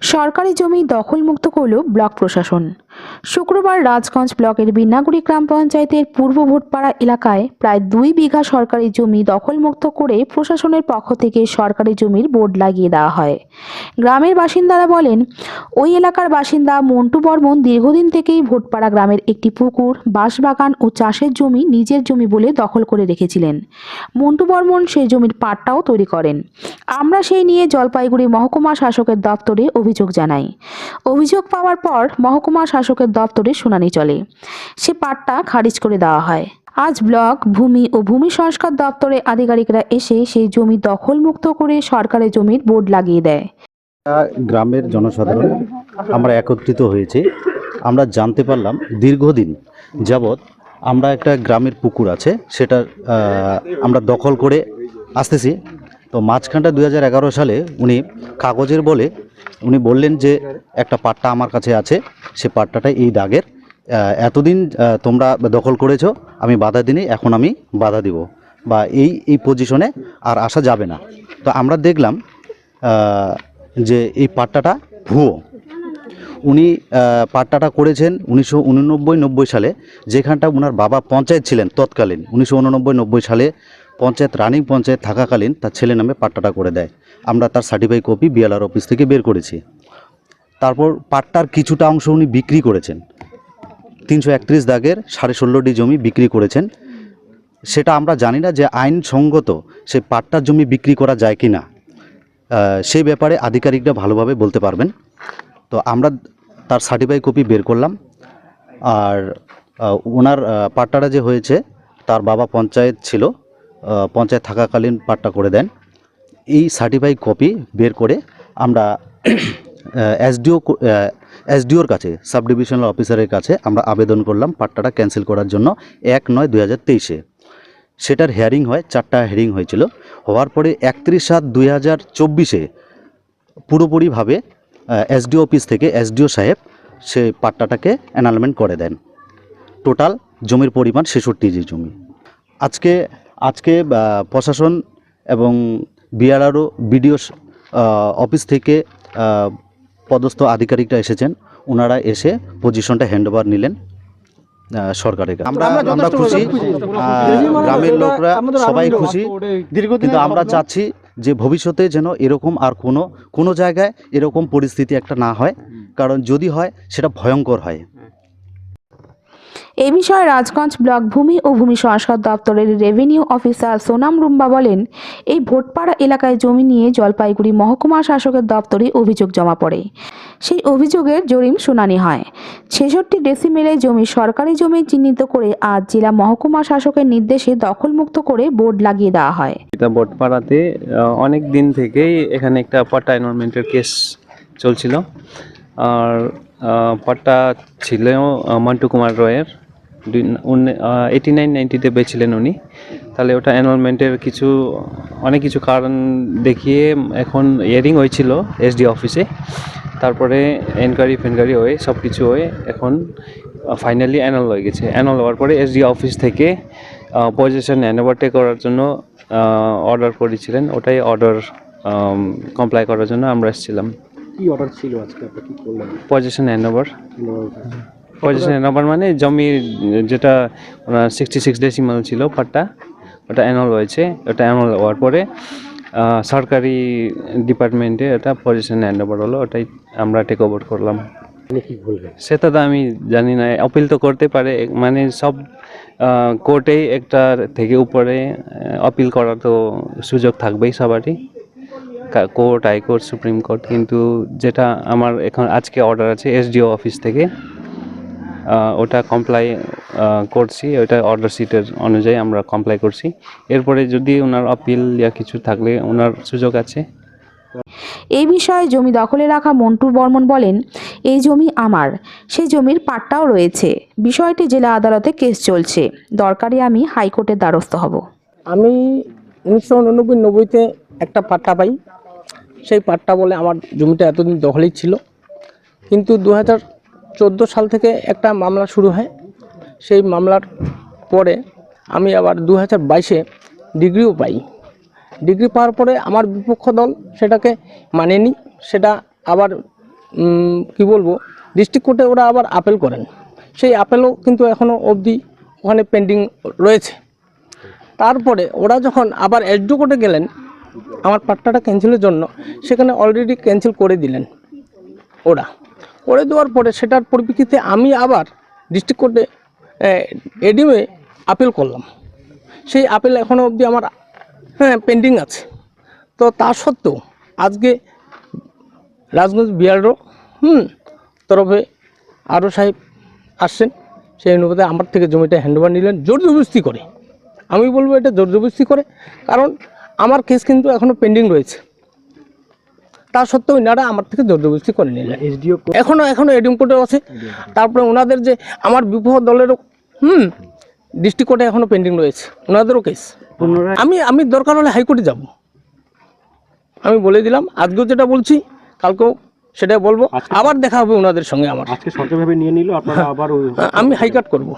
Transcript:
সরকারি জমি দখলমুক্ত করল ব্লক প্রশাসন। শুক্রবার রাজগঞ্জ ব্লকের বিনাগুড়ি গ্রাম পঞ্চায়েতের পূর্ব ভোটপাড়া এলাকায় প্রায় দুই বিঘা সরকারি জমি দখলমুক্ত করে প্রশাসনের পক্ষ থেকে সরকারি জমির বোর্ড লাগিয়ে দেওয়া হয়। গ্রামের বাসিন্দারা বলেন, ওই এলাকার বাসিন্দা মন্টু বর্মন দীর্ঘদিন থেকেই ভোটপাড়া গ্রামের একটি পুকুর, বাঁশবাগান ও চাষের জমি নিজের জমি বলে দখল করে রেখেছিলেন। মন্টু বর্মন সেই জমির পাট্টাও তৈরি করেন। আমরা সেই নিয়ে জলপাইগুড়ি মহকুমা শাসকের দপ্তরে অভিযোগ জানাই। অভিযোগ পাওয়ার পর মহকুমা শাসকের দপ্তরে শুনানি চলে। সে পাটটা খারিজ করে দেওয়া হয়। আজ ব্লক, ভূমি ও ভূমি সংস্কার দপ্তরে আধিকারিকরা এসে সেই জমি দখলমুক্ত করে সরকারের জমির বোর্ড লাগিয়ে দেয়। গ্রামের জনসাধারণ আমরা একত্রিত হয়েছি। আমরা জানতে পারলাম দীর্ঘদিন যাবৎ আমরা একটা গ্রামের পুকুর আছে সেটা আমরা দখল করে আসতেছি। তো মাঝখানটা দু হাজার এগারো সালে উনি কাগজের বলে উনি বললেন যে একটা পাট্টা আমার কাছে আছে, সে পাট্টাটা এই দাগের। এতদিন তোমরা দখল করেছ, আমি বাধা দিনই এখন আমি বাধা দিব। বা এই এই পজিশনে আর আসা যাবে না। তো আমরা দেখলাম যে এই পাট্টাটা ভুয়ো। উনি পাট্টাটা করেছেন উনিশশো উননব্বই নব্বই সালে, যেখানটা ওনার বাবা পঞ্চায়েত ছিলেন তৎকালীন, উনিশশো উননব্বই নব্বই সালে পঞ্চায়েত, রানিং পঞ্চায়েত থাকাকালীন তার ছেলে নামে পাট্টাটা করে দেয়। আমরা তার সার্টিফাই কপি বিএলআর অফিস থেকে বের করেছি। তারপর পাট্টার কিছুটা অংশ উনি বিক্রি করেছেন। তিনশো একত্রিশ দাগের সাড়ে ষোলোটি জমি বিক্রি করেছেন। সেটা আমরা জানি না যে আইনসঙ্গত সে পাট্টার জমি বিক্রি করা যায় কি না। সেই ব্যাপারে আধিকারিকরা ভালোভাবে বলতে পারবেন। তো আমরা তার সার্টিফাই কপি বের করলাম। আর ওনার পাট্টাটা যে হয়েছে, তার বাবা পঞ্চায়েত ছিল। পঞ্চায়েত থাকাকালীন পাট্টা করে দেন। এই সার্টিফাই কপি বের করে আমরা এসডিও এসডিওর কাছে সাব ডিভিশনাল অফিসারের কাছে আমরা আবেদন করলাম পাট্টাটা ক্যান্সেল করার জন্য এক নয় দুই হাজার তেইশে। সেটার হেয়ারিং হয়, চারটা হেয়ারিং হয়েছিল। হওয়ার পরে একত্রিশ সাত দুই হাজার চব্বিশে পুরোপুরিভাবে এসডিও অফিস থেকে এসডিও সাহেব সে পাট্টাটাকে অ্যানালমেন্ট করে দেন। টোটাল জমির পরিমাণ ছেষট্টি জি জমি। আজকে আজকে প্রশাসন এবং বিআরআরও বিডিও অফিস থেকে পদস্থ আধিকারিকরা এসেছেন। ওনারা এসে পজিশনটা হ্যান্ডওভার নিলেন সরকারের কাছে। আমরা আমরা খুশি। গ্রামের লোকরা সবাই খুশি। কিন্তু আমরা চাচ্ছি যে ভবিষ্যতে যেন এরকম আর কোনো কোনো জায়গায় এরকম পরিস্থিতি একটা না হয়। কারণ যদি হয় সেটা ভয়ঙ্কর হয়। এ বিষয়ে রাজগঞ্জ ব্লক ভূমি ও ভূমি সংস্কার দপ্তরের রেভিনিউ অফিসার সোনাম রুম্বা বলেন এই ভোটপাড়া এলাকায় জমি নিয়ে জলপাইগুড়ি মহকুমা শাসকের দপ্তরে অভিযোগ জমা পড়ে। সেই অভিযোগের জরিম শুনানি হয়। ছেষট্টি ডেসিমেলে জমি সরকারি জমি চিহ্নিত করে আজ জেলা মহকুমা শাসকের নির্দেশে দখলমুক্ত করে বোর্ড লাগিয়ে দেওয়া হয়। এটা বটপাড়াতে আহ, অনেক দিন থেকেই এখানে একটা পাট্টা এনভারনমেন্টের কেস চলছিল। আর পাট্টা ছিল মন্টু কুমার রয়ের। এইটি নাইন নাইনটিতে পেয়েছিলেন উনি। তাহলে ওটা এনরোলমেন্টের কিছু অনেক কিছু কারণ দেখিয়ে এখন ইয়ারিং হয়েছিল এসডি অফিসে তারপরে এনকোয়ারি ফেনকোয়ারি হয়ে সব কিছু হয়ে এখন ফাইনালি অ্যানাল হয়ে গেছে। অ্যানাল হওয়ার পরে এসডি অফিস থেকে পজিশন হ্যান্ডওভারটে করার জন্য অর্ডার করেছিলেন। ওটাই অর্ডার কমপ্লাই করার জন্য আমরা এসেছিলাম। কি অর্ডার ছিল আজকে? আপনি কি করলেন? পজিশন হ্যান্ডওভার পজিশন নাম্বার মানে জমির যেটা সিক্সটি সিক্স ডেসিমাল ছিল পাট্টা ওটা অ্যানুয়াল হয়েছে ওটা অ্যানুয়াল হওয়ার পরে সরকারি ডিপার্টমেন্টে এটা পজিশন হ্যান্ড ওভার হলো ওটাই আমরা টেক ওভার করলাম। আপনি সেটা তো আমি জানি না অপিল তো করতে পারে মানে সব কোর্টেই একটা থেকে উপরে অপিল করার তো সুযোগ থাকবেই সবারই কোর্ট হাইকোর্ট সুপ্রিম কোর্ট কিন্তু যেটা আমার এখন আজকে অর্ডার আছে এসডিও অফিস থেকে ওটা কমপ্লাই করছি ওটা অর্ডার সিটের অনুযায়ী আমরা কমপ্লাই করছি। এরপরে যদি ওনার অপিল ইয়া কিছু থাকলে ওনার সুযোগ আছে। এই বিষয়ে জমি দখলে রাখা মন্টু বর্মন বলেন এই জমি আমার সেই জমির পাট্টাও রয়েছে। বিষয়টি জেলা আদালতে কেস চলছে। দরকারি আমি হাইকোর্টের দ্বারস্থ হব। আমি উনিশশো উননব্বই নব্বইতে একটা পাট্টা পাই। সেই পাট্টা বলে আমার জমিটা এতদিন দখলেই ছিল। কিন্তু দু হাজার চোদ্দ সাল থেকে একটা মামলা শুরু হয়। সেই মামলার পরে আমি আবার দু হাজার বাইশে ডিগ্রিও পাই। ডিগ্রি পাওয়ার পরে আমার বিপক্ষ দল সেটাকে মানেনি, সেটা আবার কি বলব ডিস্ট্রিক্ট কোর্টে ওরা আবার আপেল করেন। সেই আপেলও কিন্তু এখনও অবধি ওখানে পেন্ডিং রয়েছে। তারপরে ওরা যখন আবার এসডি কোর্টে গেলেন, আমার পাট্টাটা ক্যান্সেলের জন্য, সেখানে অলরেডি ক্যান্সেল করে দিলেন ওরা। করে দেওয়ার পরে সেটার পরিপ্রেক্ষিতে আমি আবার ডিস্ট্রিক্ট কোর্টে এডিমে আপিল করলাম। সেই আপিল এখনও অবধি আমার হ্যাঁ পেন্ডিং আছে। তো তা সত্ত্বেও আজকে রাজগঞ্জ বিআরও হুম, তরফে আরও সাহেব আসছেন। সেই অনুপাতে আমার থেকে জমিটা হ্যান্ডওভার নিলেন জোর জবরদস্তি করে। আমি বলব এটা জোর জবরদস্তি করে, কারণ আমার কেস কিন্তু এখনও পেন্ডিং রয়েছে। তা সত্ত্বেও এনারা আমার থেকে জোর জবরদস্তি করে নিলেন। এসডিও এখনও এখনও এডিএম কোর্টে আছে। তারপরে ওনাদের যে আমার বিপহ দলেরও হুম ডিস্ট্রিক্ট কোর্টে এখনও পেন্ডিং রয়েছে। ওনাদেরও কেস। আমি আমি দরকার হলে হাইকোর্টে যাব। আমি বলে দিলাম আজকেও যেটা বলছি কালকেও সেটাই বলব। আবার দেখা হবে ওনাদের সঙ্গে আমার। আজকে সরকারিভাবে নিয়ে নিল আপনারা আবার আমি হাইকোর্ট করব।